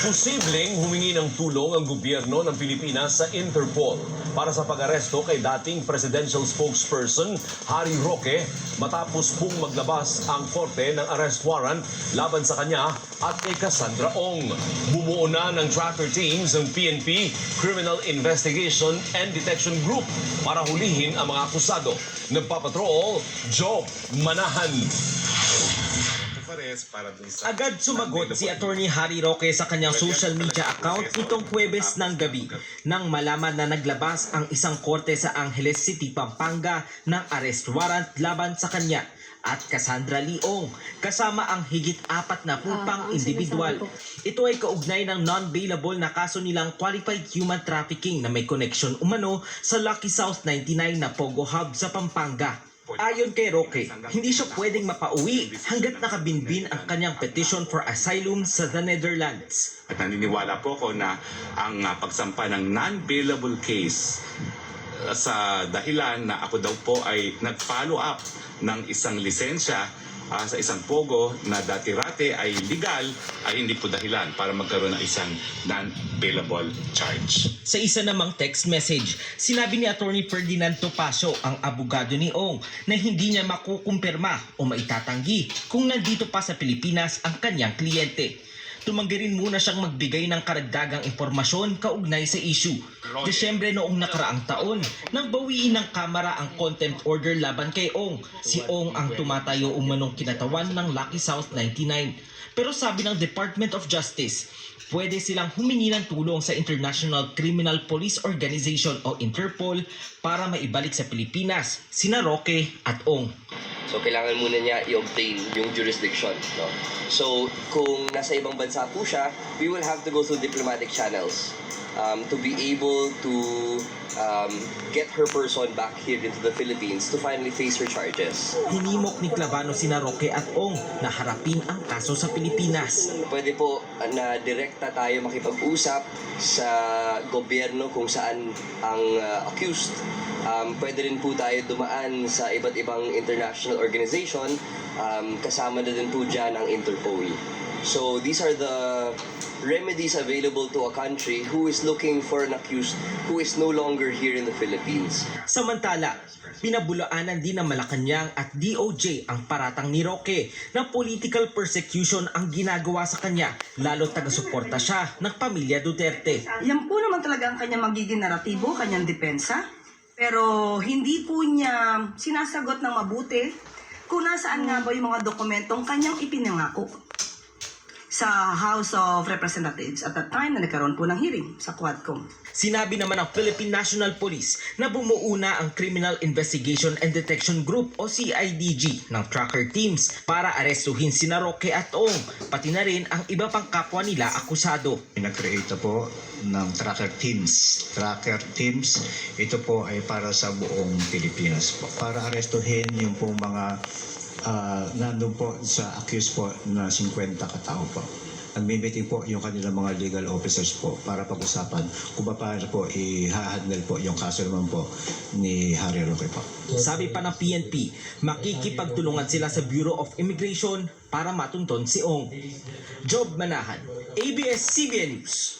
Posibleng humingi ng tulong ang gobyerno ng Pilipinas sa Interpol para sa pag-aresto kay dating presidential spokesperson Harry Roque matapos pong maglabas ang korte ng arrest warrant laban sa kanya at kay Cassandra Ong. Bumuo na ng tracker teams ng PNP Criminal Investigation and Detection Group para hulihin ang mga akusado. Nagpapatrol, Job Manahan. Agad sumagot si Attorney Harry Roque sa kanyang social media account nitong Huwebes ng gabi nang malaman na naglabas ang isang korte sa Angeles City, Pampanga ng arrest warrant laban sa kanya at Cassandra Leong kasama ang higit apat na pupang individual. Ito ay kaugnay ng non-bailable na kaso nilang qualified human trafficking na may connection umano sa Lucky South 99 na Pogo Hub sa Pampanga. Ayon kay Roque, hindi siya pwedeng mapauwi hanggat nakabinbin ang kanyang petition for asylum sa the Netherlands. At naniniwala po ko na ang ah, pagsampa ng non-bailable case ah, sa dahilan na ako daw po ay nag-follow up ng isang lisensya ah, sa isang pogo na dati-rate ay legal ay hindi po dahilan para magkaroon ng isang non-bailable charge. Sa isa namang text message, sinabi ni Attorney Ferdinand Topacio, ang abogado ni Ong, na hindi niya makukumpirma o maitatanggi kung nandito pa sa Pilipinas ang kanyang kliyente. Tumanggi rin muna siyang magbigay ng karagdagang impormasyon kaugnay sa issue. Desyembre noong nakaraang taon, nang bawiin ng Kamara ang contempt order laban kay Ong. Si Ong ang tumatayo umanong kinatawan ng Lucky South 99. Pero sabi ng Department of Justice, pwede silang humingi ng tulong sa International Criminal Police Organization o Interpol para maibalik sa Pilipinas sina Roque at Ong. So, kailangan muna niya i-obtain yung jurisdiction. No? So, kung nasa ibang bansa po siya, we will have to go through diplomatic channels um, to be able to um, get her person back here into the Philippines to finally face her charges. Hinimok ni Clavano sina Roque at Ong na harapin ang kaso sa Pilipinas. Pwede po na direkta tayo makipag-usap sa gobyerno kung saan ang uh, accused. Um, pwede rin po tayo dumaan sa iba't ibang international organization. Um, kasama na din po dyan ang Interpol. So these are the remedies available to a country who is looking for an accused who is no longer here in the Philippines. Samantala, pinabulaanan din ng Malacanang at DOJ ang paratang ni Roque na political persecution ang ginagawa sa kanya lalo taga-suporta siya ng pamilya Duterte. Yan po naman talaga ang kanyang magiging naratibo, kanyang depensa. Pero hindi po niya sinasagot ng mabuti kung nasaan nga ba yung mga dokumentong kanyang ipinangako sa House of Representatives at that time na nagkaroon po ng hearing sa Quadcom. Sinabi naman ng Philippine National Police na bumuo na ang Criminal Investigation and Detection Group o CIDG ng tracker teams para arestuhin sina Roque at Ong, pati na rin ang iba pang kapwa nila akusado. Nag-create po ng tracker teams. Tracker teams, ito po ay para sa buong Pilipinas po. Para arestuhin yung pong mga uh, nandun po sa accused po na 50 katao po. Nagmi-meeting po yung kanilang mga legal officers po para pag-usapan kung paano po i-handle po yung kaso naman po ni Harry Roque po. Sabi pa ng PNP, makikipagtulungan sila sa Bureau of Immigration para matunton si Ong. Job Manahan, ABS-CBN News.